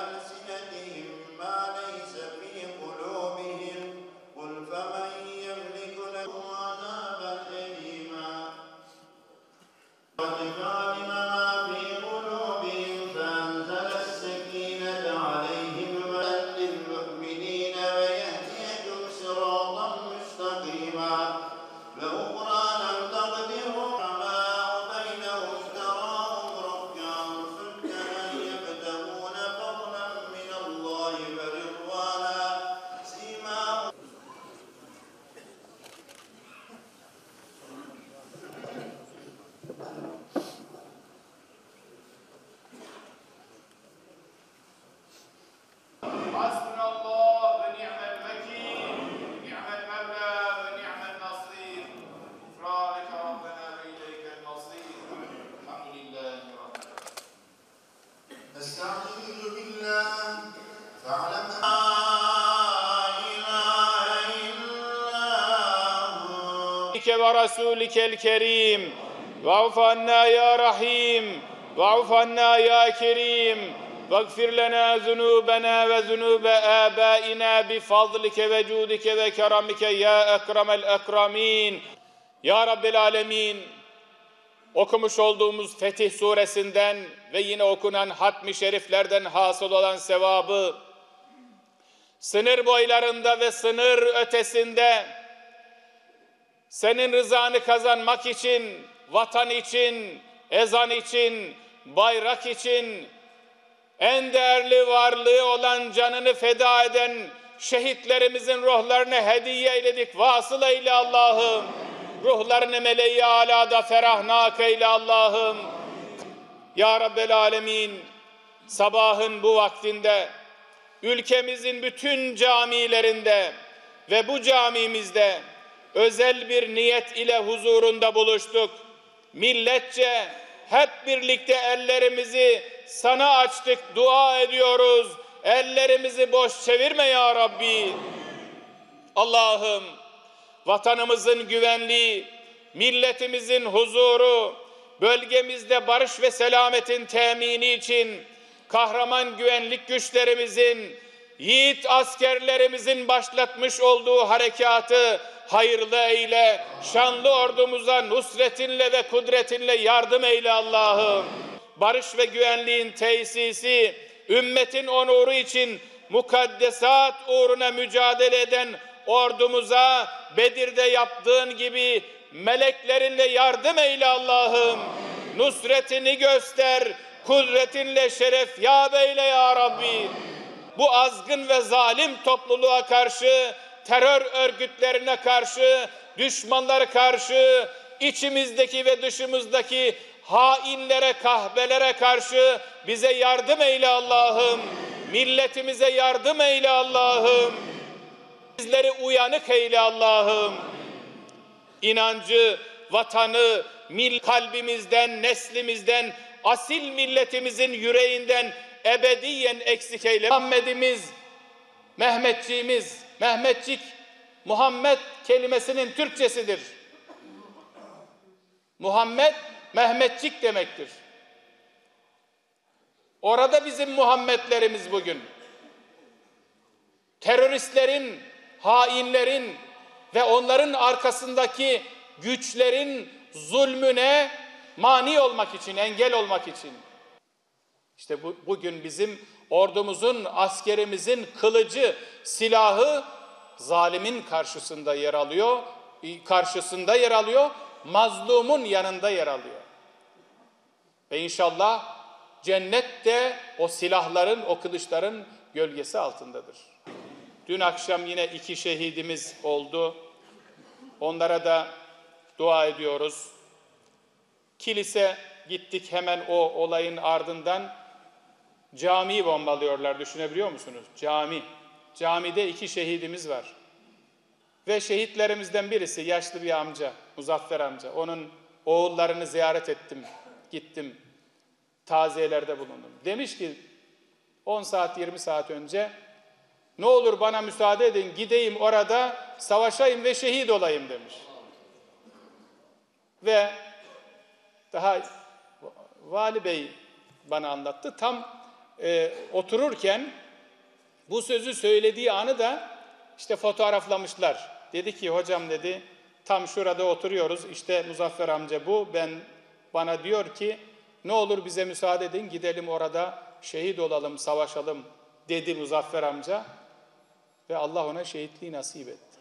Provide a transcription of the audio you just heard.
ألسنتهم ما ليس في قلوبهم. قل فمن يملك لكم عذابا أليما. عبدك ورسولك الكريم واعف عنا يا رحيم واعف عنا يا كريم واغفر لنا ذنوبنا وذنوب آبائنا بفضلك وجودك وكرمك يا أكرم الأكرمين Ya Rabbil Alemin okumuş olduğumuz Fetih suresinden ve yine okunan hatmi şeriflerden hasıl olan sevabı sınır boylarında ve sınır ötesinde senin rızanı kazanmak için, vatan için, ezan için, bayrak için, en değerli varlığı olan canını feda eden şehitlerimizin ruhlarını hediye eyledik. Vasıl eyle Allah'ım. Ruhlarını meleği alada ferahnak eyle Allah'ım. Ya Rabbel Alemin, sabahın bu vaktinde ülkemizin bütün camilerinde ve bu camimizde özel bir niyet ile huzurunda buluştuk. Milletçe hep birlikte ellerimizi sana açtık, dua ediyoruz. Ellerimizi boş çevirme ya Rabbi. Allah'ım vatanımızın güvenliği, milletimizin huzuru, bölgemizde barış ve selametin temini için kahraman güvenlik güçlerimizin, yiğit askerlerimizin başlatmış olduğu harekatı hayırlı eyle, şanlı ordumuza nusretinle ve kudretinle yardım eyle Allah'ım. Barış ve güvenliğin tesisi, ümmetin onuru için mukaddesat uğruna mücadele eden ordumuza Bedir'de yaptığın gibi meleklerinle yardım eyle Allah'ım. Nusretini göster, kudretinle şeref yâb eyle ya Rabbi. Bu azgın ve zalim topluluğa karşı, terör örgütlerine karşı, düşmanlara karşı, içimizdeki ve dışımızdaki hainlere, kahvelere karşı bize yardım eyle Allah'ım. Milletimize yardım eyle Allah'ım. Bizleri uyanık eyle Allah'ım. İnancı, vatanı, mil kalbimizden, neslimizden, asil milletimizin yüreğinden ebediyen eksik eyle. Muhammedimiz, Mehmetçiğimiz, Mehmetçik, Muhammed kelimesinin Türkçesidir. Muhammed, Mehmetçik demektir. Orada bizim Muhammedlerimiz bugün. Teröristlerin, hainlerin ve onların arkasındaki güçlerin zulmüne mani olmak için, engel olmak için. İşte bu, bugün bizim ordumuzun, askerimizin kılıcı, silahı zalimin karşısında yer alıyor, karşısında yer alıyor, mazlumun yanında yer alıyor. Ve inşallah cennet de o silahların, o kılıçların gölgesi altındadır. Dün akşam yine iki şehidimiz oldu. Onlara da dua ediyoruz. Kilise gittik hemen o olayın ardından camiyi bombalıyorlar düşünebiliyor musunuz? Cami. Camide iki şehidimiz var. Ve şehitlerimizden birisi yaşlı bir amca, Muzaffer amca. Onun oğullarını ziyaret ettim, gittim. Taziyelerde bulundum. Demiş ki 10 saat 20 saat önce ne olur bana müsaade edin gideyim orada savaşayım ve şehit olayım demiş. Ve daha Vali Bey bana anlattı. Tam e, otururken bu sözü söylediği anı da işte fotoğraflamışlar. Dedi ki hocam dedi tam şurada oturuyoruz işte Muzaffer amca bu ben bana diyor ki ne olur bize müsaade edin gidelim orada şehit olalım savaşalım dedi Muzaffer amca ve Allah ona şehitliği nasip etti.